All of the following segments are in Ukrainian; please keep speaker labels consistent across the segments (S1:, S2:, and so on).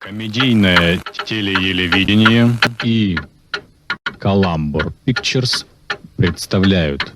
S1: Комедийное телеелевидение и Каламбур Pictures представляют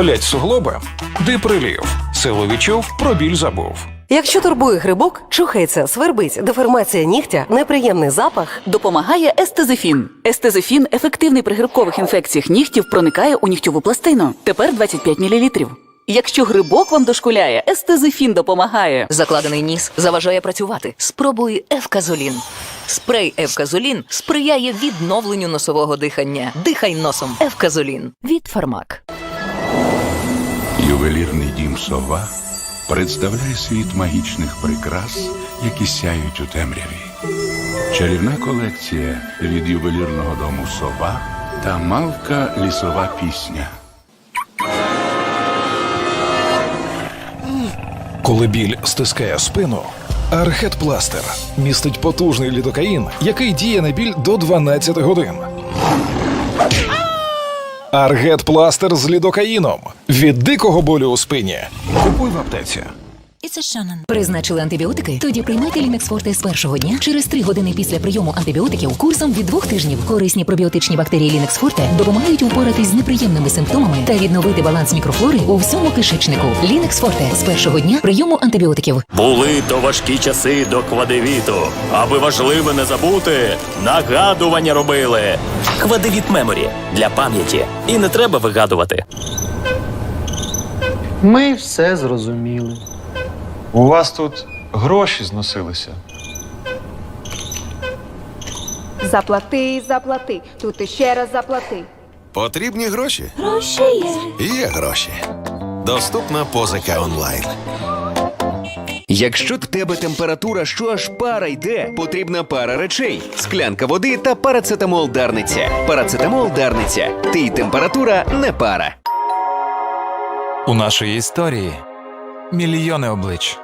S2: Болять суглоби? Диприлів. Силу відчув, про біль забув.
S3: Якщо турбує грибок, чухається, свербить, деформація нігтя, неприємний запах,
S4: Допомагає естезифін. Естезифін ефективний при грибкових інфекціях нігтів проникає у нігтєву пластину. Тепер 25 мл. Якщо грибок вам дошкуляє, естезифін допомагає.
S5: Закладений ніс заважає працювати. Спробуй Евказолін. Спрей Евказолін сприяє відновленню носового дихання. Дихай носом. Евказолін від Фармак.
S6: Ювелірний дім Сова представляє світ магічних прикрас, які сяють у темряві. Чарівна колекція від ювелірного дому Сова та мавка лісова пісня.
S2: Коли біль стискає спину, Архет Пластер містить потужний лідокаїн, який діє на біль до 12 годин. Аргет Пластер з лідокаїном від дикого болю у спині. Купуй в аптеці.
S7: Призначили антибіотики? Тоді приймайте Лінекс Форте з першого дня через три години після прийому антибіотиків курсом від двох тижнів. Корисні пробіотичні бактерії Лінекс Форте допомагають упоратись з неприємними симптомами та відновити баланс мікрофлори у всьому кишечнику. Лінекс Форте з першого дня прийому антибіотиків.
S8: Були то важкі часи до квадевіту. Аби важливе не забути, нагадування робили. Квадевіт меморі для пам'яті. І не треба вигадувати.
S9: Ми все зрозуміли.
S10: У вас тут гроші зносилися.
S11: Заплати, заплати. Тут іще раз заплати.
S12: Потрібні гроші? Гроші є. Є гроші. Доступна позика онлайн.
S13: Якщо в тебе температура, що аж пара йде, потрібна пара речей: склянка води та парацетамол дарниця. Парацетамол дарниця. Ти й температура не пара.
S14: У нашої історії мільйони облич.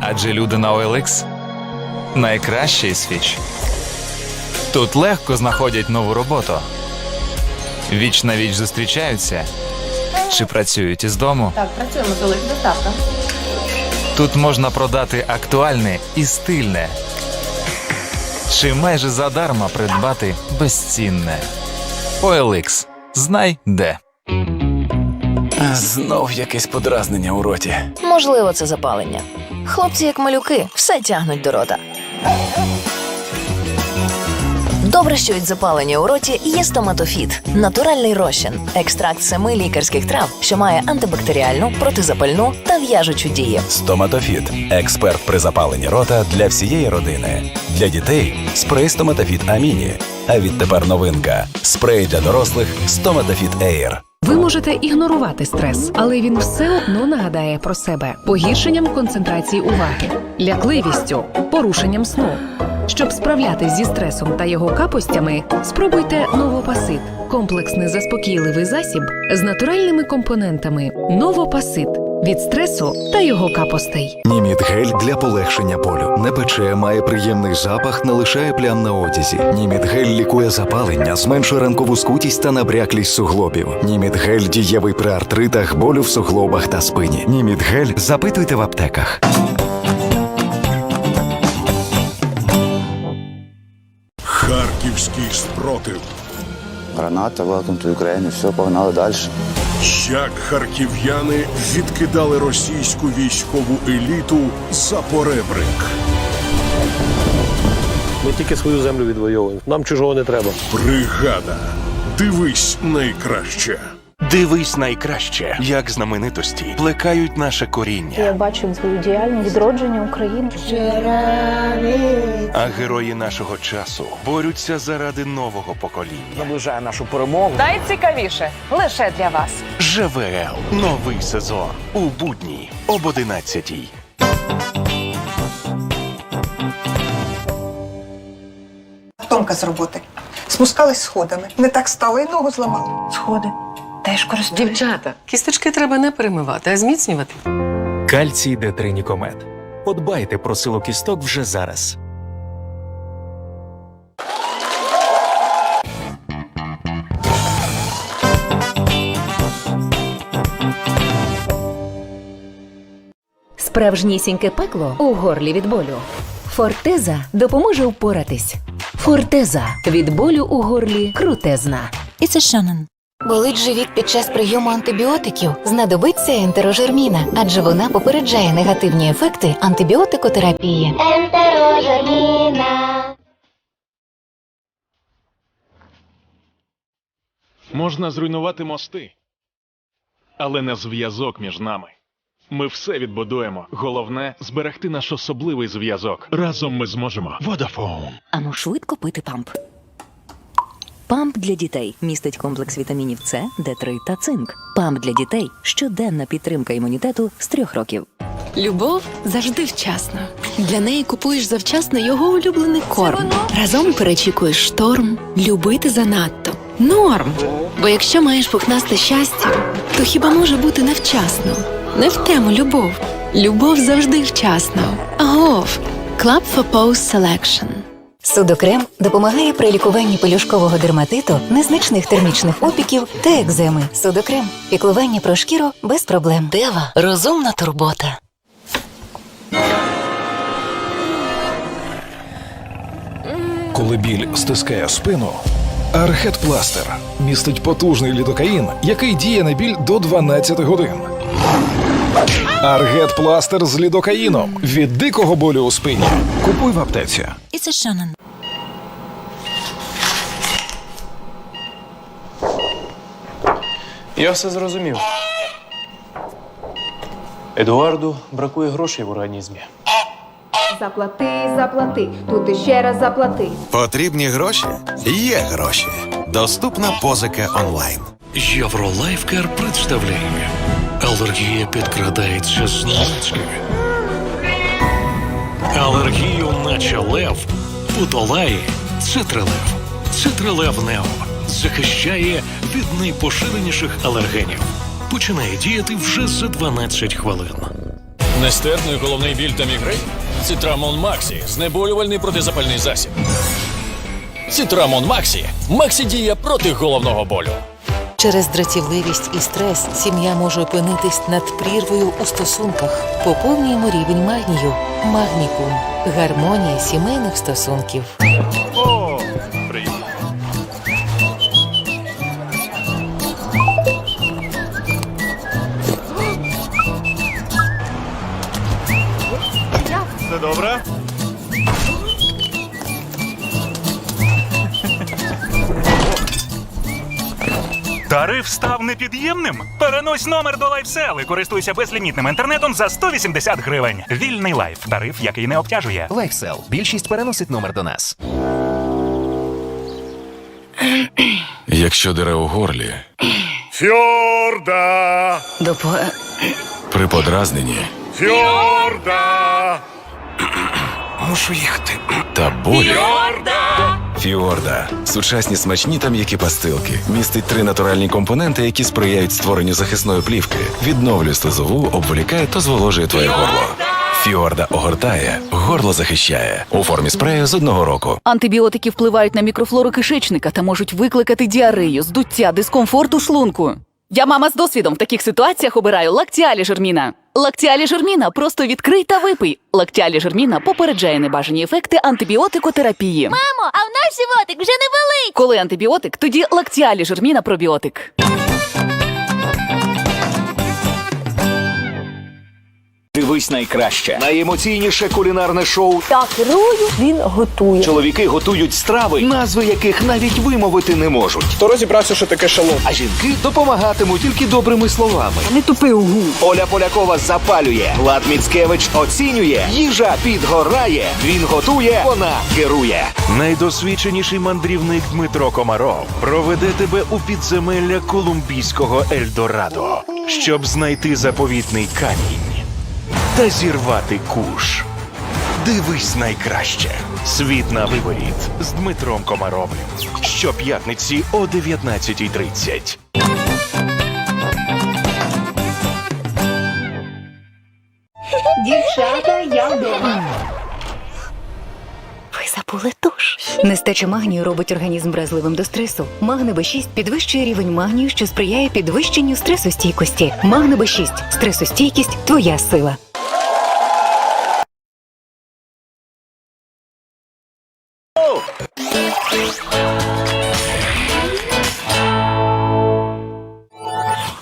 S14: Адже люди на OLX – найкращий свіч. Тут легко знаходять нову роботу. Віч на віч зустрічаються чи працюють із дому.
S11: Так, працюємо з Олег доставка.
S14: Тут можна продати актуальне і стильне. Чи майже задарма придбати безцінне. OLX. Знай де.
S8: Знов якесь подразнення у роті.
S5: Можливо, це запалення. Хлопці, як малюки, все тягнуть до рота. Добре, що від запалення у роті є стоматофіт натуральний розчин, екстракт семи лікарських трав, що має антибактеріальну, протизапальну та в'яжучу дію.
S12: Стоматофіт. Експерт при запаленні рота для всієї родини. Для дітей спрей Стоматофіт Аміні. А відтепер новинка. Спрей для дорослих Стоматофіт Ейр.
S7: Ви можете ігнорувати стрес, але він все одно нагадає про себе погіршенням концентрації уваги, лякливістю, порушенням сну. Щоб справлятись зі стресом та його капостями, спробуйте новопасит комплексний заспокійливий засіб з натуральними компонентами. Новопасит від стресу та його капостей.
S12: Німіт гель для полегшення болю. Не пече, має приємний запах, не лишає плям на одязі. Німіт гель лікує запалення, зменшує ранкову скутість та набряклість суглобів. Німіт гель дієвий при артритах, болю в суглобах та спині. Німіт гель запитуйте в аптеках.
S6: Харківський спротив.
S9: Граната, welcome to Ukraine, все, погнали далі.
S6: Як харків'яни відкидали російську військову еліту за поребрик.
S9: Ми тільки свою землю відвоюємо. Нам чужого не треба.
S6: Бригада. Дивись найкраще.
S13: Дивись найкраще, як знаменитості плекають наше коріння.
S11: Я бачу свою діяльність відродження України.
S13: А герої нашого часу борються заради нового покоління.
S9: Наближає нашу перемогу.
S11: Найцікавіше лише для вас.
S13: ЖВЛ. Новий сезон. У будні об 11
S11: Томка з роботи.
S15: Спускались сходами. Не так стало і ногу зламали. Сходи. Теж користуюсь.
S16: Дівчата, кісточки треба не перемивати, а зміцнювати.
S17: Кальцій Д3 Нікомет. Подбайте про силу кісток вже зараз.
S18: Справжнісіньке пекло у горлі від болю. Фортеза допоможе впоратись. Фортеза від болю у горлі крутезна.
S19: І це Шанон. Болить живіт під час прийому антибіотиків. Знадобиться ентерожерміна, адже вона попереджає негативні ефекти антибіотикотерапії. Ентерожерміна.
S2: Можна зруйнувати мости, але не зв'язок між нами. Ми все відбудуємо. Головне зберегти наш особливий зв'язок. Разом ми зможемо. Vodafone.
S20: Ану швидко пити памп. Памп для дітей містить комплекс вітамінів С, Д3 та цинк. Памп для дітей щоденна підтримка імунітету з трьох років.
S21: Любов завжди вчасно. Для неї купуєш завчасно його улюблений корм. Разом перечікуєш шторм, любити занадто. Норм. Бо якщо маєш пухнасте щастя, то хіба може бути невчасно? Не в тему любов. Любов завжди вчасно. Агов. Club for Post Selection.
S19: Судокрем допомагає при лікуванні пелюшкового дерматиту, незначних термічних опіків та екземи. Судокрем піклування про шкіру без проблем. Дева розумна турбота.
S2: Коли біль стискає спину, Архет Пластер містить потужний лідокаїн, який діє на біль до 12 годин. Аргет Пластер з лідокаїном від дикого болю у спині. Купуй в аптеці.
S19: І це Шанон.
S10: Я все зрозумів. Едуарду бракує грошей в організмі.
S11: Заплати, заплати. Тут іще раз заплати.
S22: Потрібні гроші? Є гроші. Доступна позика онлайн.
S23: Євролайфкар представляє. Алергія підкрадається зненацька. Алергію наче лев подолає цитрилев. Цитрилев Нео захищає від найпоширеніших алергенів. Починає діяти вже за 12 хвилин.
S24: Нестерпний головний біль та мігрень? Цитрамон Максі знеболювальний протизапальний засіб. Цитрамон Максі. Максі діє проти головного болю.
S25: Через дратівливість і стрес сім'я може опинитись над прірвою у стосунках. Поповнюємо рівень магнію. Магнікум. Гармонія сімейних стосунків.
S13: Тариф став непід'ємним? Перенось номер до лайфсел і користуйся безлімітним інтернетом за 180 гривень. Вільний лайф. Тариф, який не обтяжує.
S17: Лайфсел. Більшість переносить номер до нас.
S26: Якщо дере у горлі,
S13: Фьорда!
S25: Допо...
S26: при подразненні
S13: Фьорда!
S22: Мушу їхати.
S26: та болі. Фіорда. Сучасні смачні та м'які пастилки. Містить три натуральні компоненти, які сприяють створенню захисної плівки, відновлює слизову, обволікає та зволожує твоє горло. Фіорда огортає, горло захищає. У формі спрею з одного року.
S4: Антибіотики впливають на мікрофлору кишечника та можуть викликати діарею, здуття, дискомфорт у шлунку. Я мама з досвідом в таких ситуаціях обираю лактіалі жерміна. Лактіалі жерміна просто відкрий та випий. Лактіалі жерміна попереджає небажані ефекти антибіотикотерапії.
S19: Мамо, а в нас животик вже не болить.
S4: Коли антибіотик, тоді лактіалі жерміна пробіотик.
S12: Дивись найкраще. Найемоційніше кулінарне шоу.
S19: Я керую, він готує.
S12: Чоловіки готують страви, назви яких навіть вимовити не можуть. Хто розібрався, що таке шалом? А жінки допомагатимуть тільки добрими словами.
S4: Не тупи угу.
S12: Оля Полякова запалює. Влад Міцкевич оцінює. Їжа підгорає. Він готує, вона керує.
S13: Найдосвідченіший мандрівник Дмитро Комаров проведе тебе у підземелля колумбійського Ельдорадо, щоб знайти заповітний камінь та зірвати куш. Дивись найкраще
S27: Світ на виворіт з Дмитром Комаровим. Щоп'ятниці о 19.30.
S28: Дівчата, я вдома.
S19: Ви забули туш. Нестача магнію робить організм вразливим до стресу. Магне Б6 підвищує рівень магнію, що сприяє підвищенню стресостійкості. Магне Б6 стресостійкість твоя сила.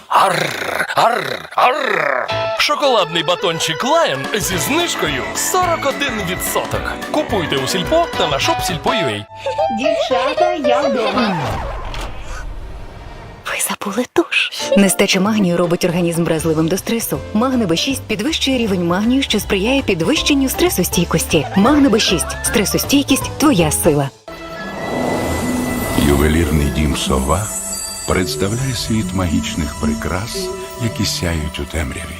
S24: Арр, арр, арр. Шоколадний батончик Lion зі знижкою 41%. Купуйте у сільпо та на shopsilpo.ua.
S28: Дівчата, я вдома.
S19: Ви забули туш. Нестача магнію робить організм вразливим до стресу. Магне Б6 підвищує рівень магнію, що сприяє підвищенню стресостійкості. Магне Б6 стресостійкість твоя сила.
S6: Ювелірний дім Сова представляє світ магічних прикрас, які сяють у темряві.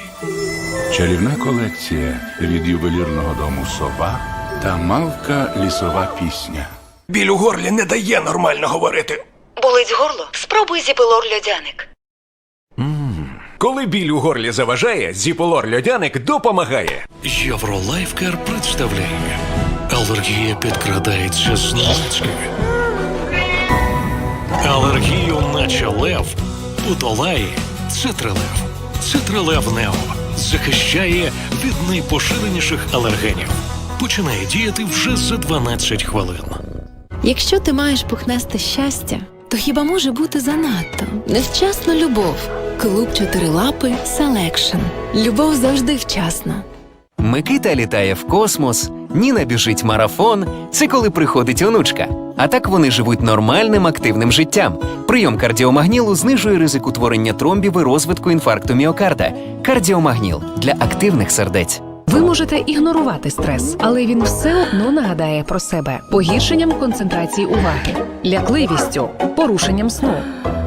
S6: Чарівна колекція від ювелірного дому Сова та мавка лісова пісня.
S24: Біль у горлі не дає нормально говорити.
S19: Болить горло? Спробуй зіпилор льодяник.
S17: Коли біль у горлі заважає, зіполор льодяник допомагає.
S23: Євролайфкар представляє. Алергія підкрадається зненацька. Алергію наче лев подолає цитрилев. Цитрилев Нео захищає від найпоширеніших алергенів. Починає діяти вже за 12 хвилин.
S21: Якщо ти маєш пухнасте щастя, то хіба може бути занадто? Невчасна любов. Клуб чотирилапи Селекшн. Любов завжди вчасна.
S17: Микита літає в космос, Ніна біжить марафон. Це коли приходить онучка. А так вони живуть нормальним активним життям. Прийом кардіомагнілу знижує ризик утворення тромбів і розвитку інфаркту міокарда. Кардіомагніл для активних сердець.
S7: Ви можете ігнорувати стрес, але він все одно нагадає про себе погіршенням концентрації уваги, лякливістю, порушенням сну.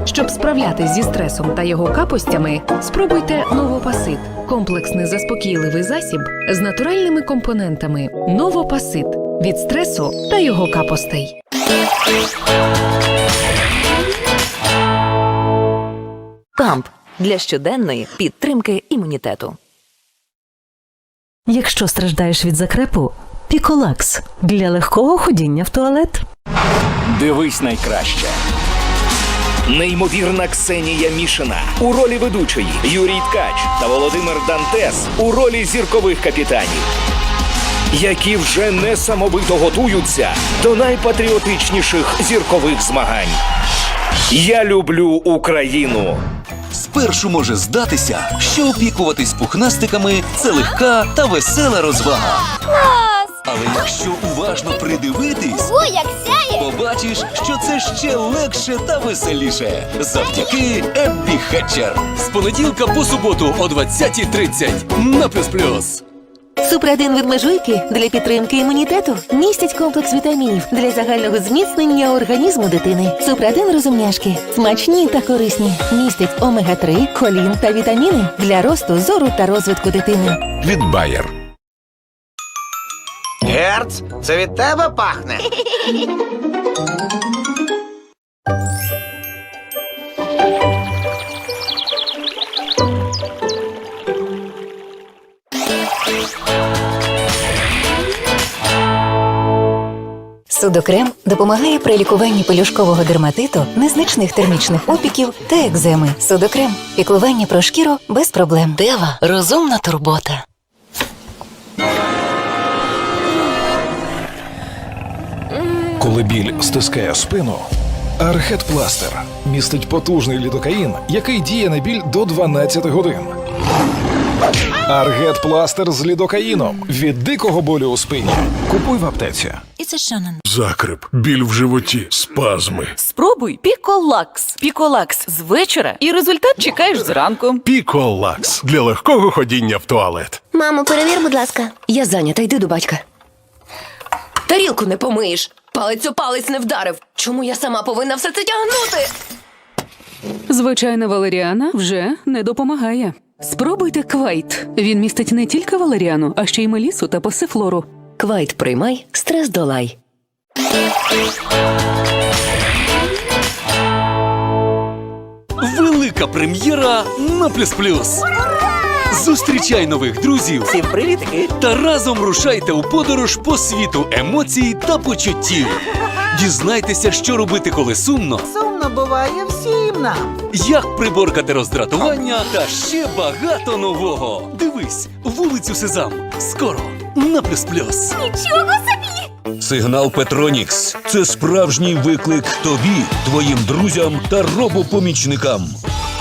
S7: Щоб справлятись зі стресом та його капостями, спробуйте новопасит комплексний заспокійливий засіб з натуральними компонентами Новопасит від стресу та його капостей.
S5: Камп для щоденної підтримки імунітету.
S7: Якщо страждаєш від закрепу, піколакс для легкого ходіння в туалет.
S12: Дивись найкраще. Неймовірна Ксенія Мішина у ролі ведучої Юрій Ткач та Володимир Дантес у ролі зіркових капітанів, які вже несамовито готуються до найпатріотичніших зіркових змагань. Я люблю Україну.
S17: Спершу може здатися, що опікуватись пухнастиками це легка та весела розвага. Але якщо уважно придивитись,
S28: О, як сяє!
S17: побачиш, що це ще легше та веселіше. Завдяки Еббі Хетчер. З понеділка по суботу о 20.30 на плюс плюс.
S19: Супрадин від межуйки для підтримки імунітету містять комплекс вітамінів для загального зміцнення організму дитини. Супрадин розумняшки смачні та корисні. Містять омега-3, колін та вітаміни для росту зору та розвитку дитини.
S22: Від Bayer.
S29: Герц, це від тебе пахне.
S19: Судокрем допомагає при лікуванні пелюшкового дерматиту, незначних термічних опіків та екземи. Судокрем піклування про шкіру без проблем. Дева розумна турбота.
S2: Коли біль стискає спину, Архет Пластер містить потужний лідокаїн, який діє на біль до 12 годин. Аргет Пластер з лідокаїном від дикого болю у спині. Купуй в аптеці. І це шанен.
S23: Закрип, біль в животі, спазми.
S4: Спробуй Піколакс. Піколакс з вечора, і результат чекаєш зранку.
S23: Піколакс для легкого ходіння в туалет.
S28: Мамо, перевір, будь ласка.
S5: Я зайнята, йди до батька. Тарілку не помиєш. Палець у палець не вдарив. Чому я сама повинна все це тягнути?
S7: Звичайна валеріана вже не допомагає. Спробуйте квайт. Він містить не тільки валеріану, а ще й мелісу та пасифлору.
S20: Квайт приймай, стрес долай.
S30: Велика прем'єра на плюс плюс. Зустрічай нових друзів. Всім привітки! Та разом рушайте у подорож по світу емоцій та почуттів. Дізнайтеся, що робити, коли сумно,
S28: Сумно буває всім нам.
S30: як приборкати роздратування та ще багато нового. Дивись, вулицю Сезам. Скоро на плюс плюс.
S28: Нічого собі!
S30: Сигнал Петронікс це справжній виклик тобі, твоїм друзям та робопомічникам.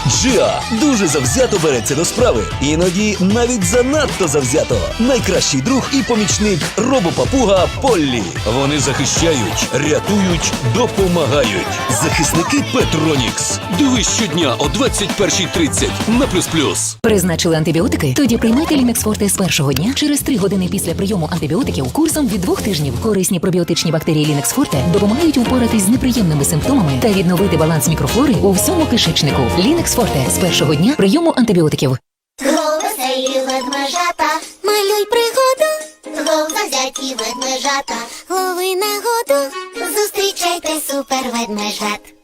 S30: Джиа дуже завзято береться до справи, іноді навіть занадто завзято. Найкращий друг і помічник робопапуга Поллі. Вони захищають, рятують, допомагають. Захисники Петронікс. Дивись щодня о 21.30 на плюс плюс.
S20: Призначили антибіотики? Тоді приймайте Лінекс Форте з першого дня через три години після прийому антибіотиків курсом від двох тижнів. Корисні пробіотичні бактерії Лінекс Форте допомагають упоратись з неприємними симптомами та відновити баланс мікрофлори у всьому кишечнику. Лінекс Форте з першого дня прийому антибіотиків.
S28: Веселі ведмежата, малюй пригоду, завзяті ведмежата, лови нагоду, зустрічайте супер ведмежат.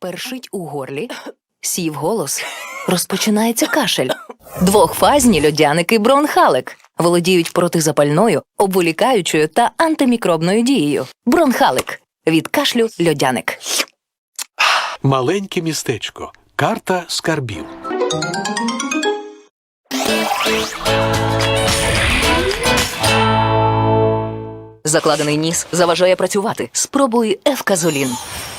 S20: Першить у горлі, сів голос, розпочинається кашель. Двохфазні льодяники бронхалик володіють протизапальною, обволікаючою та антимікробною дією. Бронхалик від кашлю льодяник.
S31: Маленьке містечко. Карта скарбів.
S20: Закладений ніс заважає працювати. Спробуй Евказолін.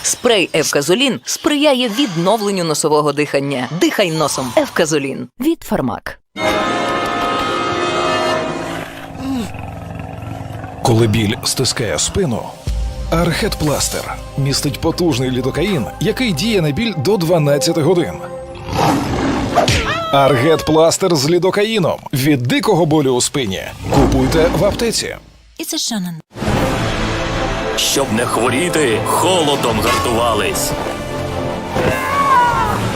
S20: Спрей Евказолін сприяє відновленню носового дихання. Дихай носом. Евказолін від Фармак.
S2: Коли біль стискає спину, Архет Пластер містить потужний лідокаїн, який діє на біль до 12 годин. Аргет Пластер з лідокаїном від дикого болю у спині. Купуйте в аптеці. І це Шонен.
S8: Щоб не хворіти, холодом гартувались.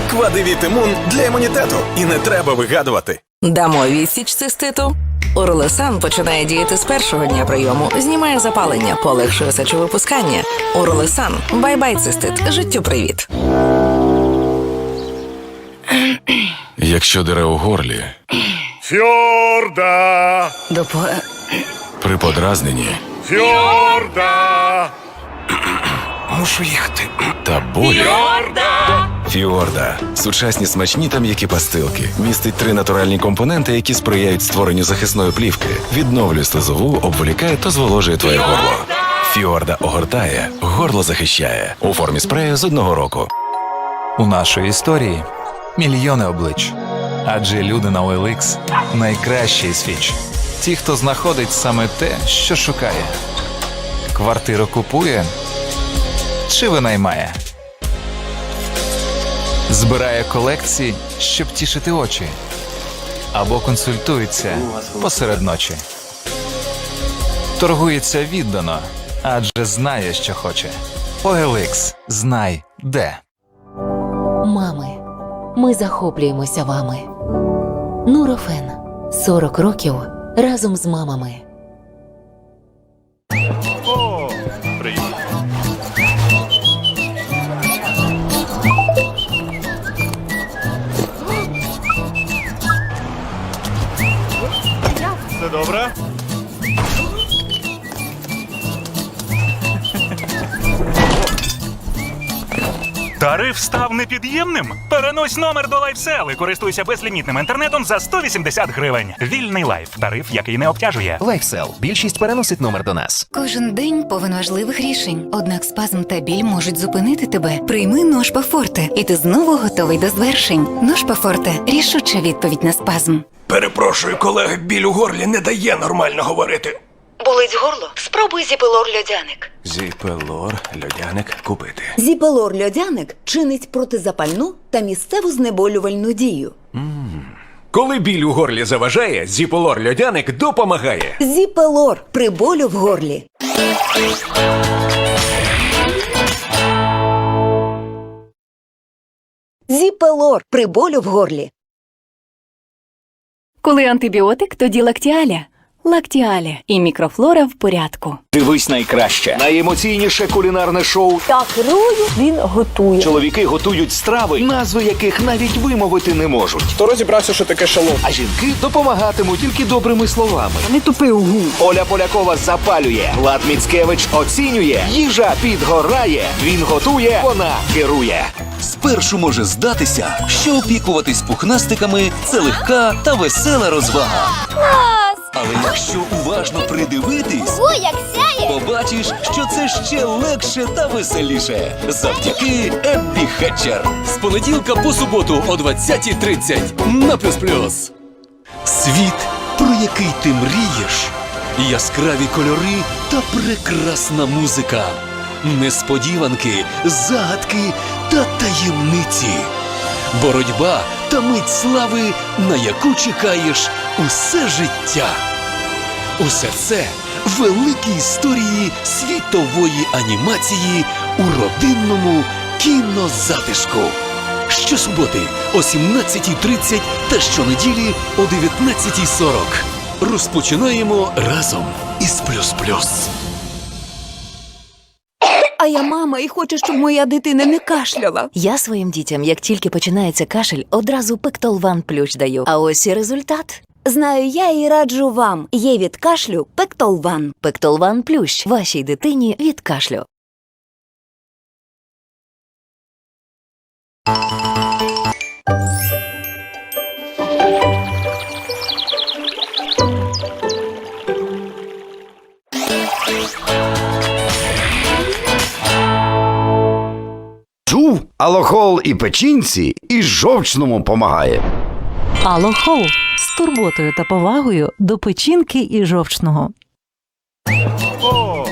S32: Квадивіт імун для імунітету. І не треба вигадувати.
S33: Дамо відсіч циститу. Урлесан починає діяти з першого дня прийому, знімає запалення, полегшує сечовипускання. Урлесан, бай-бай цистит, життю привіт.
S26: Якщо дере у горлі,
S8: Фьорда!
S33: Допо...
S26: при подразненні
S8: Фьорда!
S26: Мушу їхати. Та болі. Фіорда. Сучасні смачні та м'які пастилки. Містить три натуральні компоненти, які сприяють створенню захисної плівки. Відновлює слизову, обволікає та зволожує твоє горло. Фіорда огортає, горло захищає. У формі спрею з одного року.
S14: У нашої історії мільйони облич. Адже люди на OLX – найкращий свіч. Ті, хто знаходить саме те, що шукає. Квартиру купує чи винаймає. Збирає колекції, щоб тішити очі. Або консультується посеред ночі. Торгується віддано, адже знає, що хоче. OLX. Знай де.
S5: Мами, ми захоплюємося вами. Нурофен 40 років разом з мамами.
S11: Добре?
S34: Тариф став непід'ємним? Перенось номер до LifeSell і користуйся безлімітним інтернетом за 180 гривень. Вільний лайф. Тариф, який не обтяжує.
S17: Лайфсел. Більшість переносить номер до нас.
S19: Кожен день повен важливих рішень. Однак спазм та біль можуть зупинити тебе. Прийми Ношпа Форте, і ти знову готовий до звершень. Ношпа Форте рішуча відповідь на спазм.
S35: Перепрошую, колега, біль у горлі не дає нормально говорити.
S36: Болить горло? Спробуй зіпелор льодяник.
S32: Зіпелор, льодяник купити.
S36: Зіпелор льодяник чинить протизапальну та місцеву знеболювальну дію.
S37: Коли біль у горлі заважає, зіполор льодяник допомагає.
S36: Зіпелор при болю в горлі. Зіпелор при болю в горлі.
S21: Коли антибіотик, тоді лактіаля. Лактіаля і мікрофлора в порядку.
S12: Дивись найкраще. Найемоційніше кулінарне шоу.
S19: Так керую, він готує.
S12: Чоловіки готують страви, назви яких навіть вимовити не можуть. Хто розібрався, що таке шалом? А жінки допомагатимуть тільки добрими словами.
S19: Не тупи угу.
S12: Оля Полякова запалює, Влад Міцкевич оцінює, їжа підгорає. Він готує, вона керує.
S30: Спершу може здатися, що опікуватись пухнастиками це легка та весела розвага.
S38: Клас!
S30: Але якщо уважно придивитись,
S38: О, як сяє!
S30: побачиш, що це ще легше та веселіше. Завдяки Еббі Хетчер. З понеділка по суботу о 20.30 на плюс плюс. Світ, про який ти мрієш. Яскраві кольори та прекрасна музика. Несподіванки, загадки та таємниці. Боротьба та мить слави, на яку чекаєш усе життя. Усе це великі історії світової анімації у родинному кінозатишку. Щосуботи о 17.30 та щонеділі о 19.40. Розпочинаємо разом із Плюс Плюс.
S21: А я мама і хочу, щоб моя дитина не кашляла.
S5: Я своїм дітям, як тільки починається кашель, одразу Пектолван плющ даю. А ось і результат.
S21: Знаю я і раджу вам. Є від кашлю Пектолван.
S5: Пектолван плющ вашій дитині від кашлю.
S39: Чув, алохол і печінці, і жовчному помагає.
S40: Алохол з турботою та повагою до печінки і жовчного.
S11: О.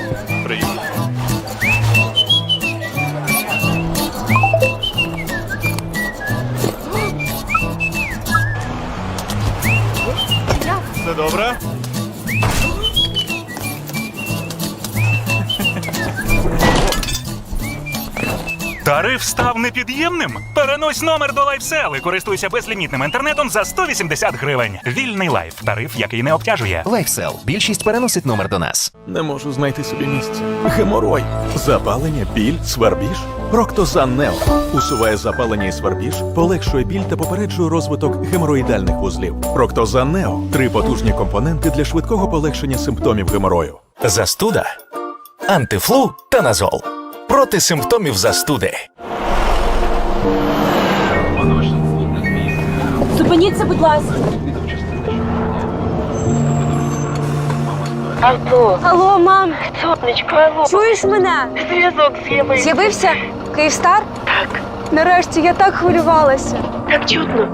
S11: Все добре?
S13: Тариф став непід'ємним? Перенось номер до лайфсел і користуйся безлімітним інтернетом за 180 гривень. Вільний лайф. Тариф, який не обтяжує.
S41: Лайфсел. Більшість переносить номер до нас.
S42: Не можу знайти собі місця. Геморой, запалення, біль, свербіж. Проктозан Нео усуває запалення і свербіж, полегшує біль та попереджує розвиток геморроїдальних вузлів. Проктозан Нео три потужні компоненти для швидкого полегшення симптомів геморою.
S41: Застуда, антифлу та назол. Проти симптомів застуди.
S19: Зупиніться, будь ласка.
S28: Алло.
S19: Алло, мам.
S28: Сонечко, алло.
S19: Чуєш мене?
S28: Зв'язок з'явився.
S19: З'явився Київстар?
S28: Так.
S19: Нарешті я так хвилювалася.
S28: Так чутно.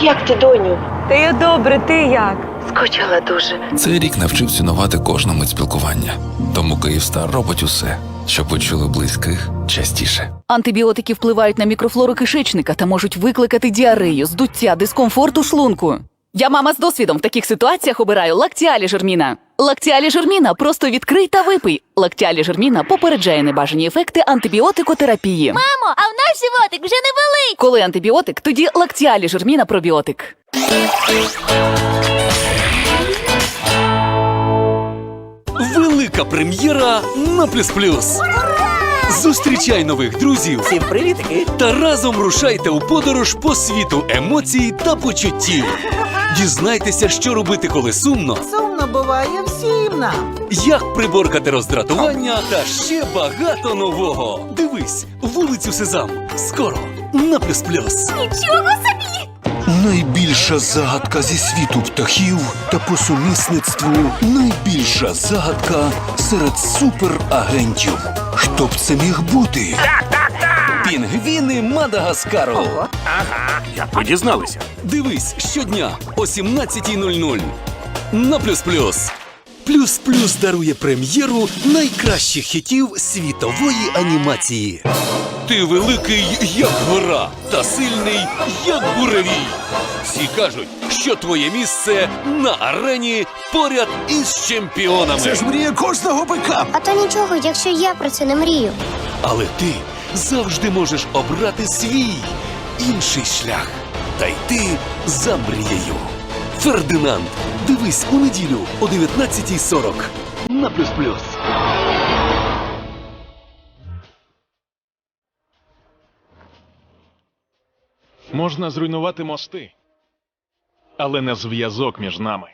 S28: Як ти, доню?
S19: Та я добре, ти як?
S28: Скучила дуже.
S43: Цей рік навчив цінувати кожному спілкування. Тому Київстар робить усе, щоб ви чули близьких частіше.
S5: Антибіотики впливають на мікрофлору кишечника та можуть викликати діарею, здуття, дискомфорт у шлунку. Я мама з досвідом в таких ситуаціях обираю лактіалі жерміна. Лактіалі жерміна просто відкрий та випий. Лактіалі жерміна попереджає небажані ефекти антибіотикотерапії.
S38: Мамо, а в нас животик вже не болить!
S5: Коли антибіотик, тоді лактіалі жерміна пробіотик.
S30: Велика прем'єра на плюс плюс. Зустрічай нових друзів. Всім привітки! Та разом рушайте у подорож по світу емоцій та почуттів. Дізнайтеся, що робити, коли сумно,
S44: Сумно буває всім нам.
S30: як приборкати роздратування та ще багато нового. Дивись, вулицю Сезам. Скоро на плюс плюс.
S38: Нічого собі!
S30: Найбільша загадка зі світу птахів та по сумісництву найбільша загадка серед суперагентів. Хто б це міг бути? Пінгвіни Мадагаскару.
S42: Ага, як ви дізналися?
S30: Дивись щодня о 17.00 на плюс плюс. Плюс плюс дарує прем'єру найкращих хітів світової анімації. Ти великий, як гора, та сильний, як буревій. Всі кажуть, що твоє місце на арені поряд із чемпіонами.
S38: Це ж
S30: мрія кожного бика.
S38: А то нічого, якщо я про це не мрію.
S30: Але ти завжди можеш обрати свій інший шлях та йти за мрією. Фердинанд. Дивись у неділю о 19.40 на плюс плюс.
S11: Можна зруйнувати мости, але не зв'язок між нами.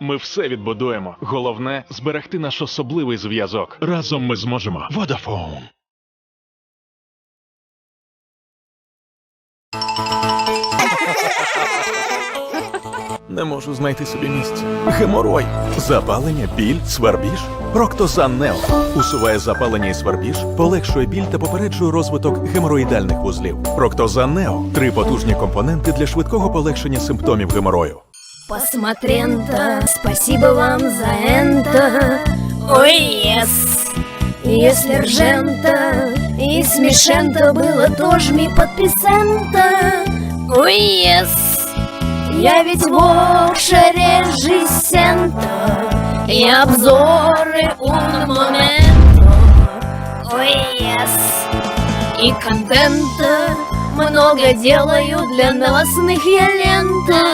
S11: Ми все відбудуємо. Головне зберегти наш особливий зв'язок. Разом ми зможемо. Vodafone.
S42: Не можу знайти собі місця. Геморой, запалення, біль, свербіж. Проктозан Нео усуває запалення і свербіж, полегшує біль та попереджує розвиток геморроїдальних вузлів. Проктозан Нео три потужні компоненти для швидкого полегшення симптомів геморою.
S38: Посмотрента, спасибо вам за это. Ой, ес. Если ржента и смешента было, то жми подписента. Ой, ес. Я ведь больше режиссента и обзоры un momento. Ой, ес. И контента много делаю для новостных я лента.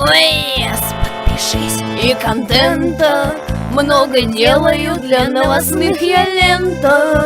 S38: Ой, ес, подпишись. И контента много делаю для новостных я лента.